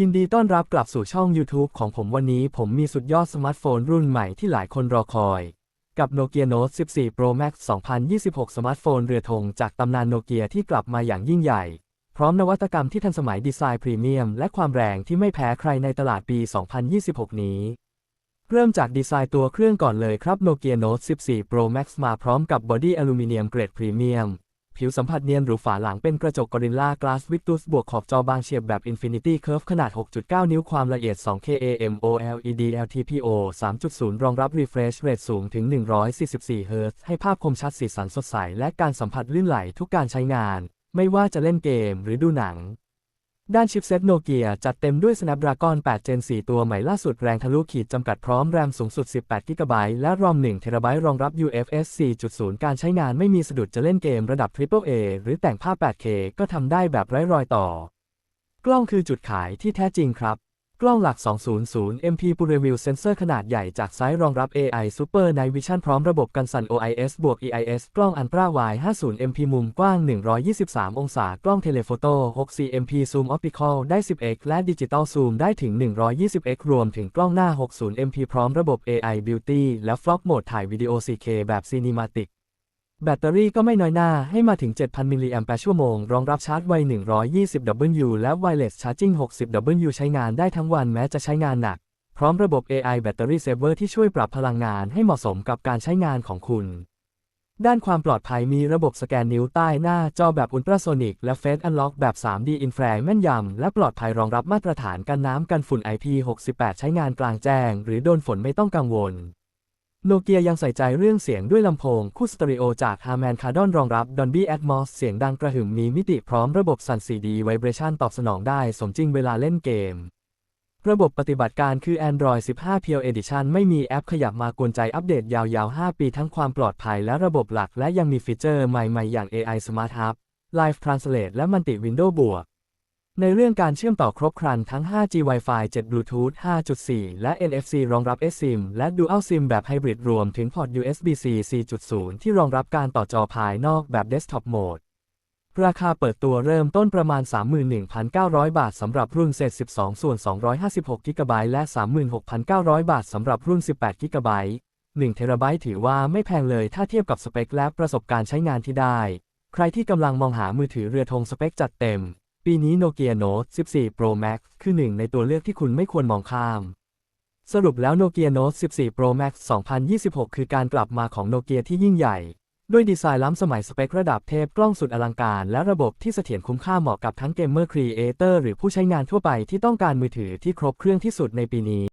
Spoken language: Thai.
ยินดีต้อนรับกลับสู่ช่อง YouTube ของผมวันนี้ผมมีสุดยอดสมาร์ทโฟนรุ่นใหม่ที่หลายคนรอคอย กับ Nokia Note 14 Pro Max 2026 สมาร์ทโฟนเรือธงจากตำนานโนเกียที่กลับมาอย่างยิ่งใหญ่ พร้อมนวัตกรรมที่ทันสมัยดีไซน์พรีเมียม และความแรงที่ไม่แพ้ใครในตลาดปี 2026 นี้ เริ่มจากดีไซน์ตัวเครื่องก่อนเลยครับ Nokia Note 14 Pro Max มาพร้อมกับบอดี้อลูมิเนียมเกรดพรีเมียม ผิวสัมผัสเนียนหรูฝาหลังเป็นกระจก Gorilla Glass Victus บวกขอบจอบางเฉียบแบบ Infinity Curve ขนาด 6.9 นิ้วความละเอียด 2K AMOLED LTPO 3.0 รองรับ Refresh Rate สูงถึง 144 Hz ให้ภาพคมชัดสีสันสดใส และการสัมผัสลื่นไหลทุกการใช้งาน ไม่ว่าจะเล่นเกมหรือดูหนัง ด้านชิปเซ็ตโนเกียจัดเต็มด้วย Snapdragon 8 Gen 4 ตัวใหม่ล่าสุดแรงทะลุขีดจำกัดพร้อมแรมสูงสุด 18 GB และ ROM 1 TB รองรับ UFS 4.0 การใช้งานไม่มีสะดุดจะเล่นเกมระดับ Triple A หรือแต่งภาพ 8K ก็ทำได้แบบไร้รอยต่อ กล้องคือจุดขายที่แท้จริงครับ กล้องหลัก 200 MP p u r e v i e w เซนเซอร์ขนาดใหญ่จากไซส์รองรับ AI Super Night Vision พร้อมระบบกันสั่น OIS บวก EIS กล้อง Ultra Wide 50 MP มุมกว้าง 123 องศา กล้องเทเลโฟโต้64 MP Zoom Optical ได้ 10x และ Digital Zoom ได้ถึง 120x รวมถึงกล้องหน้า 60 MP พร้อมระบบ AI Beauty และ Vlog Mode ถ่ายวิดีโอ 4K แบบ Cinematic แบตเตอรี่ก็ไม่น้อยหน้าให้มาถึง 7,000 มิลลิแอมแปร์ชั่วโมง รองรับชาร์จไว 120W และ Wireless Charging 60W ใช้งานได้ทั้งวันแม้จะใช้งานหนัก พร้อมระบบ AI Battery Saver ที่ช่วยปรับพลังงานให้เหมาะสมกับการใช้งานของคุณ ด้านความปลอดภัยมีระบบสแกนนิ้วใต้หน้าจอแบบอุลตราโซนิกและ Face Unlock แบบ 3D Infrared แม่นยำ และปลอดภัยรองรับมาตรฐานกันน้ำกันฝุ่น IP68 ใช้งานกลางแจ้ง หรือโดนฝนไม่ต้องกังวล โนเกียยังใส่ใจเรื่องเสียงด้วยลำโพง คู่สเตอริโอจาก Harman Kardon รองรับ Dolby Atmos เสียงดังกระหึ่มมีมิติพร้อมระบบสั่น 4D Vibration ตอบสนองได้สมจริงเวลาเล่นเกม ระบบปฏิบัติการคือ Android 15 Pure Edition ไม่มีแอปขยับมากวนใจอัปเดตยาวๆ 5 ปีทั้งความปลอดภัยและระบบหลักและยังมีฟีเจอร์ใหม่ๆ อย่าง AI Smart Hub Live Translate และ Multi Window บวก ในเรื่องการเชื่อมต่อครบครันทั้ง 5G Wi-Fi 7 Bluetooth 5.4 และ NFC รองรับ eSIM และ Dual SIM แบบไฮบริดรวมถึงพอร์ต USB-C 4.0 ที่รองรับการต่อจอภายนอกแบบ Desktop Mode ราคาเปิดตัวเริ่มต้นประมาณ 31,900 บาทสำหรับรุ่นเศษ12 ส่วน 256 g b และ 36,900 บาทสำหรับรุ่น 18 g b 1 t b ถือว่าไม่แพงเลยถ้าเทียบกับสเปคและประสบการณ์ใช้งานที่ได้ ใครที่กำลังมองหามือถือเรือธงสเปคจัดเต็ม ปีนี้ Nokia Note 14 Pro Max คือหนึ่งในตัวเลือกที่คุณไม่ควรมองข้าม สรุปแล้ว Nokia Note 14 Pro Max 2026 คือการกลับมาของโนเกียที่ยิ่งใหญ่ ด้วยดีไซน์ล้ำสมัยสเปคระดับเทพกล้องสุดอลังการ และระบบที่เสถียรคุ้มค่าเหมาะกับทั้งเกมเมอร์ครีเอเตอร์หรือผู้ใช้งานทั่วไปที่ต้องการมือถือที่ครบเครื่องที่สุดในปีนี้